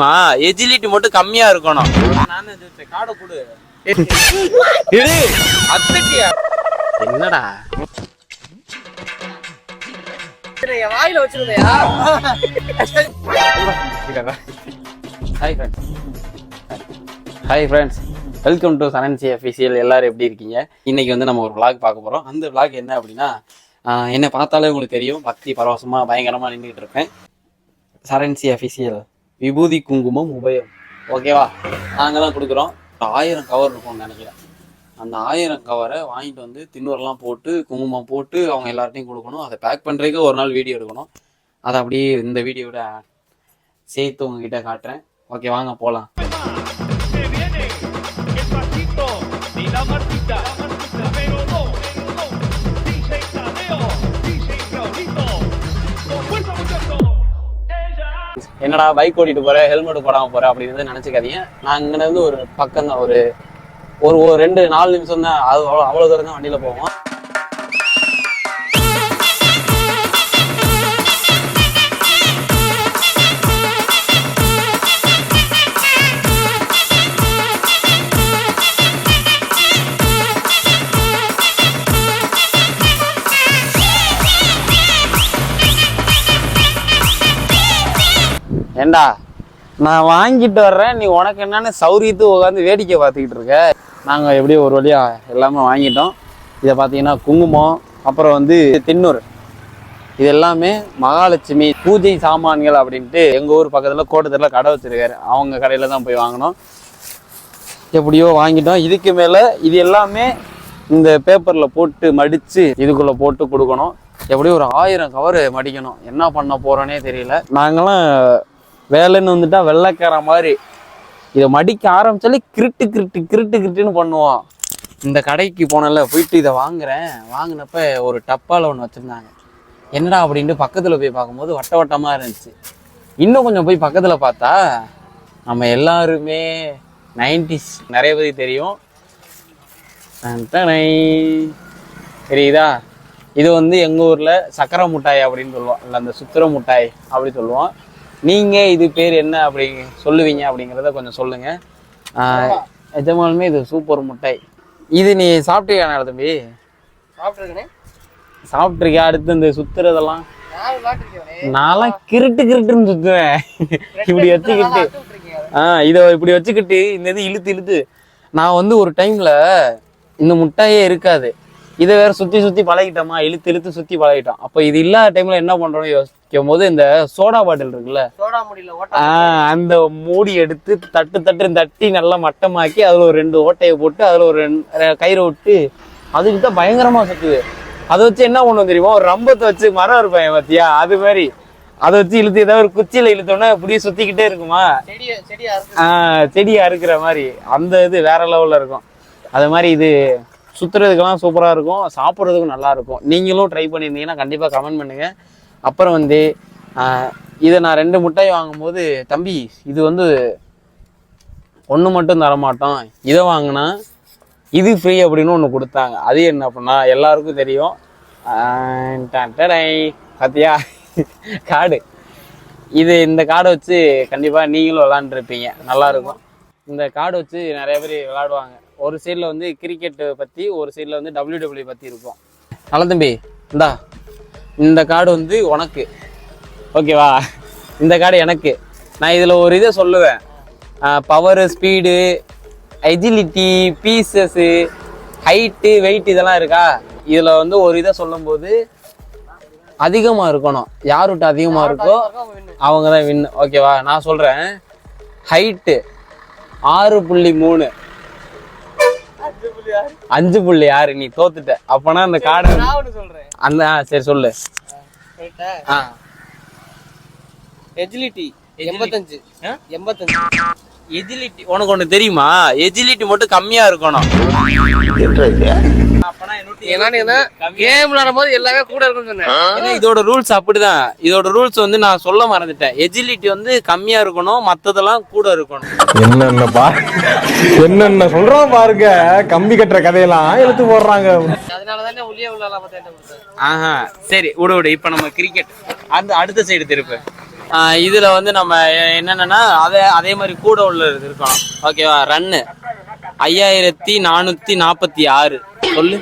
மா எஜிலிட்டி மட்டும் கம்மியா இருக்கணும். காடை. கொடு என்னடா? என் வாயில வச்சிருந்தயா? Hi friends hi friends welcome to சரன்சி official எல்லாரும் எப்படி இருக்கீங்க? இன்னைக்கு வந்து நம்ம ஒரு vlog பார்க்க போகிறோம் அந்த vlog என்ன அப்படின்னா என்னை பார்த்தாலே உங்களுக்கு தெரியும். பக்தி பரவசமாக பயங்கரமாக நின்றுட்டு இருப்பேன். சரன்சி அஃபிஷியல் விபூதி குங்குமம் உபயம். ஓகேவா நாங்கள் தான் கொடுக்குறோம். ஆயிரம் கவர் இருக்கும்னு நினைக்கிறேன். அந்த ஆயிரம் கவரை வாங்கிட்டு வந்து தின்னூரெலாம் போட்டு குங்குமம் போட்டு அவங்க எல்லார்ட்டையும் கொடுக்கணும். அதை பேக் பண்ணுறதுக்கு ஒரு நாள் வீடியோ எடுக்கணும். அதை அப்படியே இந்த வீடியோட சேர்த்து உங்ககிட்ட காட்டுறேன். ஓகே வாங்க போகலாம் என்னடா பைக் ஓட்டிட்டு போற ஹெல்மெட் போடாம போற அப்படின்னு நினைச்சுக்காதீங்க. நான் இங்க இருந்து ஒரு பக்கம் தான் ஒரு ஒரு ஒரு ரெண்டு நாலு நிமிஷம் தான் அது அவ்வளோ அவ்வளோ தூரம் தான் வண்டியில போவோம். ஏண்டா நான் வாங்கிட்டு வர்றேன் நீ உனக்கு என்னன்னு சௌரியத்து உட்காந்து வேடிக்கை பார்த்துக்கிட்டு இருக்க. நாங்கள் எப்படியும் ஒரு வழியாக எல்லாமே வாங்கிட்டோம். இதை பார்த்தீங்கன்னா குங்குமம் அப்புறம் வந்து தின்னூர் இது எல்லாமே மகாலட்சுமி பூஜை சாமான்கள் அப்படின்ட்டு எங்கள் ஊர் பக்கத்தில் கோட்டத்தில் கடை வச்சுருக்காரு. அவங்க கடையில் தான் போய் வாங்கினோம். எப்படியோ வாங்கிட்டோம். இதுக்கு மேலே இது எல்லாமே இந்த பேப்பரில் போட்டு மடித்து இதுக்குள்ளே போட்டு கொடுக்கணும். எப்படியும் ஒரு ஆயிரம் கவர் மடிக்கணும். என்ன பண்ண போகிறோன்னே தெரியல. நாங்களாம் வேலைன்னு வந்துட்டா வெள்ளைக்கார மாதிரி. இதை மடிக்க ஆரம்பிச்சாலே கிருட்டு கிருட்டு கிருட்டு கிருட்டுன்னு பண்ணுவோம் இந்த கடைக்கு போனல போயிட்டு இதை வாங்குறேன். வாங்கினப்ப ஒரு டப்பாவில் ஒன்று வச்சுருந்தாங்க. என்னடா அப்படின்ட்டு பக்கத்தில் போய் பார்க்கும்போது வட்ட வட்டமாக இருந்துச்சு. இன்னும் கொஞ்சம் போய் பக்கத்தில் பார்த்தா நம்ம எல்லாருமே நைன்டிஸ் நிறைய பேருக்கு தெரியும். தெரியுதா? இது வந்து எங்கள் ஊரில் சக்கரை மிட்டாய் அப்படின்னு சொல்லுவோம் இல்லை அந்த சுத்திர மிட்டாய் அப்படி சொல்லுவோம் நீங்கள் இது பேர் என்ன அப்படி சொல்லுவீங்க அப்படிங்கிறத கொஞ்சம் சொல்லுங்கள் எஜமானுமே இது சூப்பர் மிட்டாய் இது நீ சாப்பிட்டியா தம்பி? சாப்பிட்டுருக்கனே. சாப்பிட்ருக்கியா அடுத்து இந்த சுத்துறதெல்லாம்? நான்லாம் கிருட்டு கிருட்டுன்னு சுத்துவேன். இப்படி வச்சுக்கிட்டு ஆ இதை இப்படி வச்சுக்கிட்டு இந்த இது இழுத்து இழுத்து. நான் வந்து ஒரு டைம்ல இந்த முட்டாயே இருக்காது. இதை வேற சுத்தி சுத்தி பழகிட்டோமா? இழுத்து இழுத்து சுத்தி பழகிட்டோம். அப்போ இது இல்லாத டைம்ல என்ன பண்றோம்னு யோசிக்கும் போது இந்த சோடா பாட்டில் இருக்குல்ல? சோடா முடியல அந்த மூடி எடுத்து தட்டு தட்டு தட்டி நல்லா மட்டமாக்கி அதுல ஒரு ரெண்டு ஓட்டையை போட்டு அதுல ஒரு கயிறை விட்டு அதுக்கு தான் பயங்கரமா சுத்துது. அதை வச்சு என்ன பண்ணுவோம் தெரியுமா? ஒரு ரம்பத்தை வச்சு மரம் இருப்பேன் பாத்தியா? அது மாதிரி. அதை வச்சு இழுத்து ஏதாவது ஒரு குச்சியில இழுத்தோன்னா அப்படியே சுத்திக்கிட்டே இருக்குமா? செடிய இருக்கிற மாதிரி. அந்த இது வேற லெவல்ல இருக்கும். அது மாதிரி இது சுற்றுறதுக்கெல்லாம் சூப்பராக இருக்கும் சாப்பிட்றதுக்கும் நல்லா இருக்கும். நீங்களும் ட்ரை பண்ணியிருந்தீங்கன்னா கண்டிப்பாக கமெண்ட் பண்ணுங்கள் அப்புறம் வந்து இதை நான் ரெண்டு முட்டை வாங்கும்போது தம்பி இது வந்து ஒன்று மட்டும் தர மாட்டோம் இதை வாங்கினா இது ஃப்ரீ அப்படின்னு ஒன்று கொடுத்தாங்க. அது என்ன அப்படின்னா எல்லாருக்கும் தெரியும். பார்த்தியா டன் காடு. இது இந்த காடை வச்சு கண்டிப்பாக நீங்களும் விளாண்டுருப்பீங்க. நல்லாயிருக்கும் இந்த கார்டு வச்சு நிறைய பேர் விளாடுவாங்க. ஒரு சைடில் வந்து கிரிக்கெட் பற்றி ஒரு சைடில் வந்து டபிள்யூ டபிள்யூ பற்றி இருக்கும். நல்ல தம்பி இந்தா. இந்த கார்டு வந்து உனக்கு. ஓகேவா இந்த கார்டு எனக்கு. நான் இதில் ஒரு இதை சொல்லுவேன். Power speed agility pieces height weight இதெல்லாம் இருக்கா? இதில் வந்து ஒரு இதை சொல்லும்போது அதிகமாக இருக்கணும். யாருகிட்ட அதிகமாக இருக்கோ அவங்க தான் வின் ஓகேவா நான் சொல்கிறேன் ஹைட்டு ஆறு புள்ளி மூணு. அஞ்சு புள்ளி ஆறு நீ தோத்துட்ட. அப்பனா அந்த ஒண்ணு சொல்றேன். அந்த சரி சொல்லு. எஜிலிட்டி எண்பத்தஞ்சு. எண்பத்தஞ்சு. எஜிலிட்டி உனக்கு ஒன்று தெரியுமா? எஜிலிட்டி மட்டும் கம்மியா இருக்கணும். கேம் விளையாடும் போது எல்லாமே கூட இருக்கும்னு சொன்னேன் இதோட ரூல்ஸ் அப்படிதான். இதோட ரூல்ஸ் வந்து நான் சொல்ல மறந்துட்டேன். எஜிலிட்டி வந்து கம்மியா இருக்கணும் மத்ததெல்லாம் கூட இருக்கணும். என்னென்ன பா என்னென்ன சொல்றோம் பாருங்க. கம்பி கட்டுற கதையெல்லாம் எடுத்து போடுறாங்க. அதனால தானே உள்ளே பார்த்தேன் ஆஹா சரி விடு விடு. இப்போ நம்ம கிரிக்கெட் அந்த அடுத்த சைடு திருப்பு. இதுல வந்து நம்ம என்னென்னா அதே அதே மாதிரி கூட உள்ளது இருக்கணும் ஓகேவா ரன்னு ஐயாயிரத்தி நானூத்தி நாற்பத்தி ஆறு. சொல்லு.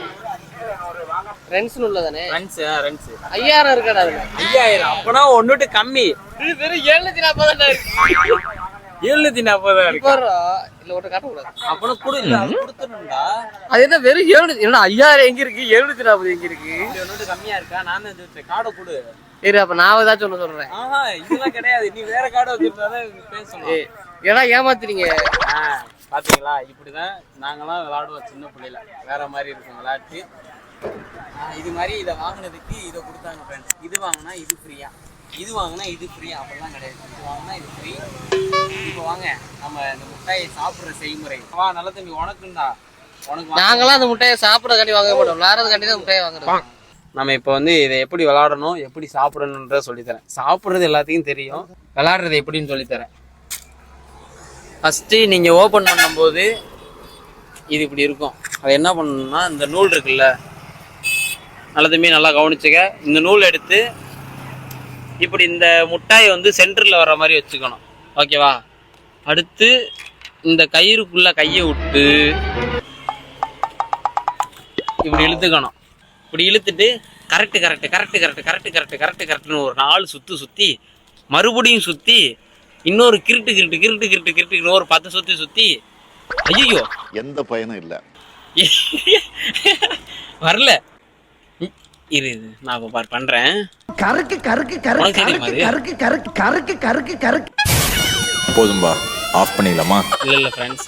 ஃப்ரெண்ட்ஸ்னு உள்ளதானே? ரன்ஸ் ரன்ஸ் ஐயாயிரம் இருக்காடா ஐயாயிரம். அப்பனா ஒன்னுட்டு கம்மி. வெறும் எழுநூத்தி நாற்பது எழுநூத்தி நாற்பதா இருக்கு. இல்ல ஒன்றை காட்டக்கூடாது அப்பனா கொடு இல்ல, அது என்ன வெறும் எழுநூத்தி என்னடா ஐயாயிரம் எங்க இருக்கு? எழுநூத்தி நாற்பது எங்க இருக்கு? ஒன்னுட்டு கம்மியா இருக்கா? நான் காடை கொடு. சரி அப்ப நான் ஏதாச்சும் ஒண்ணு சொல்றேன். ஆஹா இதெல்லாம் கிடையாது. நீ வேற காடை வச்சிருந்தாதான் பேசணும் ஏன்னா ஏமாத்துறீங்க? ஆ, பாத்தீங்களா? இப்படிதான் நாங்கெல்லாம் விளையாடுவோம் சின்ன பிள்ளையில. வேற மாதிரி இருக்கும் விளையாட்டு. இது மாதிரி இதை வாங்கினதுக்கு இதை கொடுத்தாங்க ஃப்ரெண்ட்ஸ் இது வாங்கினா இது ஃப்ரீயா இது வாங்கினா இது ஃப்ரீயா அப்படிலாம் கிடையாது. இது வாங்கினா இது ஃப்ரீ இப்போ வாங்க நம்ம இந்த முட்டாயை சாப்பிட்ற செய்முறை. வா நல்ல தம்பி உனக்குண்டா உனக்கு நாங்களாம் அந்த முட்டையை சாப்பிடறதுக்காண்டி வாங்க மாட்டோம். விளாட்றதுக்காண்டி தான் முட்டையை வாங்குறோம் நம்ம இப்போ வந்து இதை எப்படி விளாடணும் எப்படி சாப்பிடணுன்றத சொல்லித்தரேன். சாப்பிட்றது எல்லாத்தையும் தெரியும். விளாடுறது எப்படின்னு சொல்லித்தரேன். ஃபஸ்ட்டு நீங்கள் ஓப்பன் பண்ணும்போது இது இப்படி இருக்கும். அது என்ன பண்ணணும்னா இந்த நூல் இருக்குல்ல நல்ல தம்பி நல்லா கவனிச்சுக்க. இந்த நூல் எடுத்து இப்படி இந்த முட்டாயை வந்து சென்டரில் வர்ற மாதிரி வச்சுக்கணும். ஓகேவா? அடுத்து இந்த கயிறுக்குள்ள கையை விட்டு இப்படி இழுத்துக்கணும். இப்படி இழுத்துட்டு correct correct correct correct correct correct correct கரெக்டுன்னு ஒரு நாலு சுத்து சுற்றி மறுபடியும் சுற்றி இன்னொரு கிருட்டு கிருட்டு கிருட்டு கிருட்டு கிருட்டு இன்னொரு பத்து சுற்றி சுற்றி ஐயோ எந்த பயனும் இல்லை. வரல. இரு நான் இப்போ பார் பண்ணுறேன் கருக்கு கருக்கு கருக்கு தெரியுமா கருக்கு? கருக்கு கருக்கு கருக்கு கருக்கு போதும்பா. ஆஃப் பண்ணிடலாமா? இல்லை இல்லை ஃப்ரெண்ட்ஸ்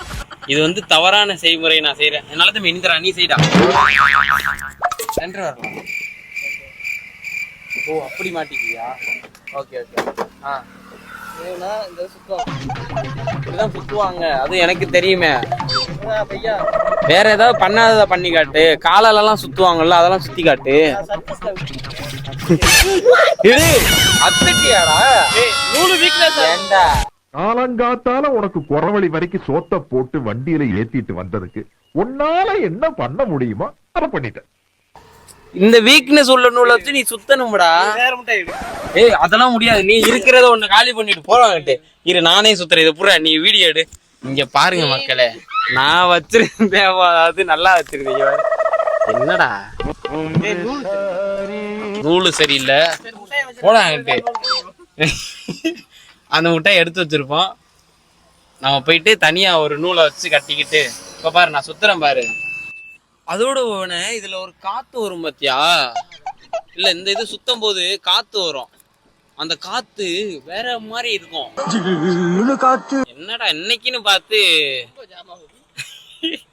இது வந்து தவறான செய்முறை நான் செய்கிறேன் என்னால் தம்பி நீ தரா நீ செய்டா. சென்டர் வரலாம் ஓ அப்படி மாட்டிக்கியா ஓகே ஓகே. ஆ. ஏன்னா இந்த சுத்தம். இப்படிதான் சுத்துவாங்க. அது எனக்கு தெரியுமே. வேற ஏதாவது பண்ணாதத பண்ணி காட்டு. காலாலலாம் சுத்துவாங்கல்ல அதெல்லாம் சுத்தி காட்டு. இரு அத்துட்டியாடா? நூறு வீக்னஸ் ஏண்டா? காலங்காத்தால உனக்கு குறவழி வரைக்கும் சோத்த போட்டு வண்டியில ஏத்திட்டு வந்ததுக்கு உன்னால என்ன பண்ண முடியுமோ அதை பண்ணிட்டேன் இந்த வீக்னஸ் உள்ள நூலை வச்சு நீ சுத்தணும்டா. வேற முட்டை எடு ஏய் அதெல்லாம் முடியாது. நீ இருக்கிறத ஒண்ணு காலி பண்ணிட்டு போறாங்கட்டு இரு நானே சுத்துறேன். இது புறா நீ வீடியோ எடு. இங்க பாருங்க மக்களே. நான் வச்சிருந்தேன் அதாவது நல்லா வச்சிருந்தீங்க. என்னடா? நூலு சரியில்லை. போடாங்கட்டு அந்த முட்டை எடுத்து வச்சிருப்போம். நம்ம போயிட்டு தனியா ஒரு நூலை வச்சு கட்டிக்கிட்டு இப்ப பாரு நான் சுத்துறேன் பாரு. அதோட உடனே இதுல ஒரு காத்து வரும் பாத்தியா? இல்ல இந்த இது சுத்தும் போது காத்து வரும். அந்த காத்து வேற மாதிரி இருக்கும். என்னடா இன்னைக்குன்னு பார்த்து ஆ, இங்க வா, இங்க வா, இங்க வா.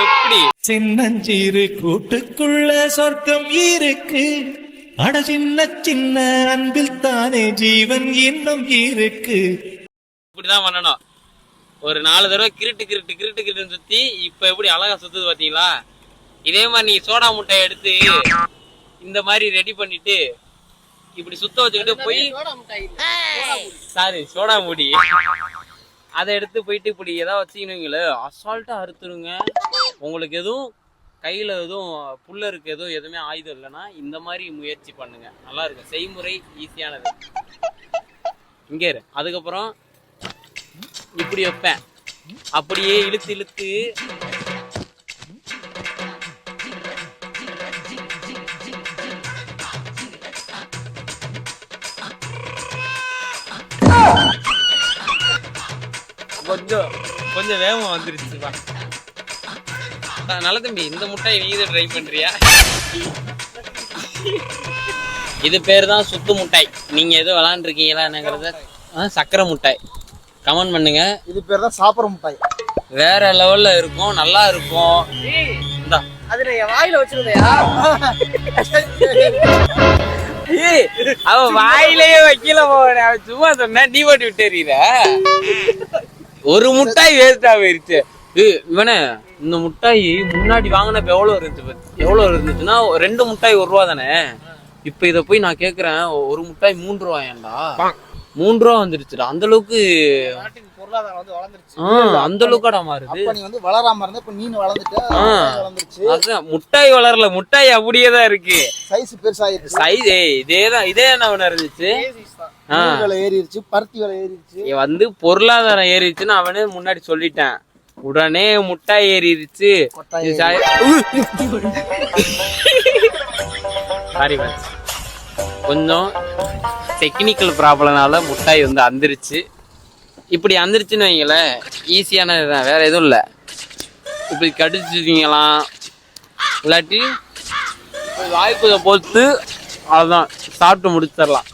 எப்படி? சின்னஞ்சிறு கூட்டுக்குள்ள சொர்க்கம் இருக்கு. அட சின்ன சின்ன அன்பில் தானே ஜீவன் இன்னும் இருக்கு. இப்படிதான் பண்ணணும். ஒரு நாலு தடவை கிருட்டு கிருட்டு கிருட்டு கிருட்டுன்னு சுத்தி இப்ப எப்படி அழகா சுத்துது பாத்தீங்களா? இதே மாதிரி நீ சோடா முட்டையை எடுத்து இந்த மாதிரி ரெடி பண்ணிட்டு இப்படி சுத்த வச்சுக்கிட்டு போய். சாரி சோடா முடி. அதை எடுத்து போயிட்டு இப்படி ஏதாவது வச்சுக்கணுங்களே அசால்ட்டா அறுத்துருங்க உங்களுக்கு எதுவும் கையில எதுவும் புல்லருக்கு எதுவும் எதுவுமே ஆயுதம் இல்லைன்னா இந்த மாதிரி முயற்சி பண்ணுங்க. நல்லா இருக்கும். செய்முறை ஈஸியானது. இங்கே அதுக்கப்புறம் இப்படி வைப்பேன். அப்படியே இழுத்து இழுத்து. கொஞ்சம் கொஞ்சம் வேகமா வந்துருச்சு வா. நல்ல தம்பி இந்த முட்டை நீ இதை ட்ரை பண்றியா? இது பேர் தான் சுத்து முட்டாய் நீங்க எதுவும் விளாண்டுருக்கீங்களா என்னங்கிறத? சக்கரை முட்டாய் கமெண்ட் பண்ணுங்க. இது பேர் தான் சாப்பிட்ற முட்டாய் வேற லெவல்ல இருக்கும் நல்லா இருக்கும். ஏய், இந்தா. அது நான் என் வாயில வச்சிருந்தையா? அவன் வாயிலேயே வைக்கல போன அவன் சும்மா சொன்னா நீ போட்டு விட்டுறீர? ஒரு முட்டாய் வேஸ்டா போயிருச்சு இவனே இந்த முட்டாய் முன்னாடி வாங்கினப்ப எவ்வளவு இருந்துச்சு எவ்வளவு இருந்துச்சுன்னா ரெண்டு முட்டாய் ஒரு ரூபா தானே? இப்ப இத போய் நான் கேக்குறேன் ஒரு முட்டாய் மூன்று ரூபாயாண்டா? மூன்று ரூபா வந்துருச்சுடா. அந்த அளவுக்கு பொருளாதாரம் வந்து வளர்ந்துருச்சு. ஆ, அந்த அளவுக்கடா மாறுது. அப்ப நீ வந்து வளராம இருந்த இப்ப நீனு வளர்ந்துட்ட அதான் முட்டாய் வளரல முட்டாய் அப்படியே தான் இருக்கு சைஸ் பெருசாயிருச்சு சைஸ் இதேதான் இதே என்ன ஒண்ணு இருந்துச்சு விலை ஏறிடுச்சு பருத்தி விலை ஏறிடுச்சு வந்து பொருளாதாரம் ஏறிடுச்சுன்னு அவனே முன்னாடி சொல்லிட்டேன். உடனே முட்டாய் ஏறிடுச்சு சாரி கொஞ்சம் டெக்னிக்கல் ப்ராப்ளம்னால முட்டாய் வந்து அந்திருச்சு. இப்படி அந்திருச்சுன்னு வைங்களேன் ஈஸியானது தான். வேற எதுவும் இல்லை. இப்படி கடிச்சிட்டீங்களாம் இல்லாட்டி வாய்ப்பு பொறுத்து அவ்வளோதான் சாப்பிட்டு முடிச்சிடலாம்.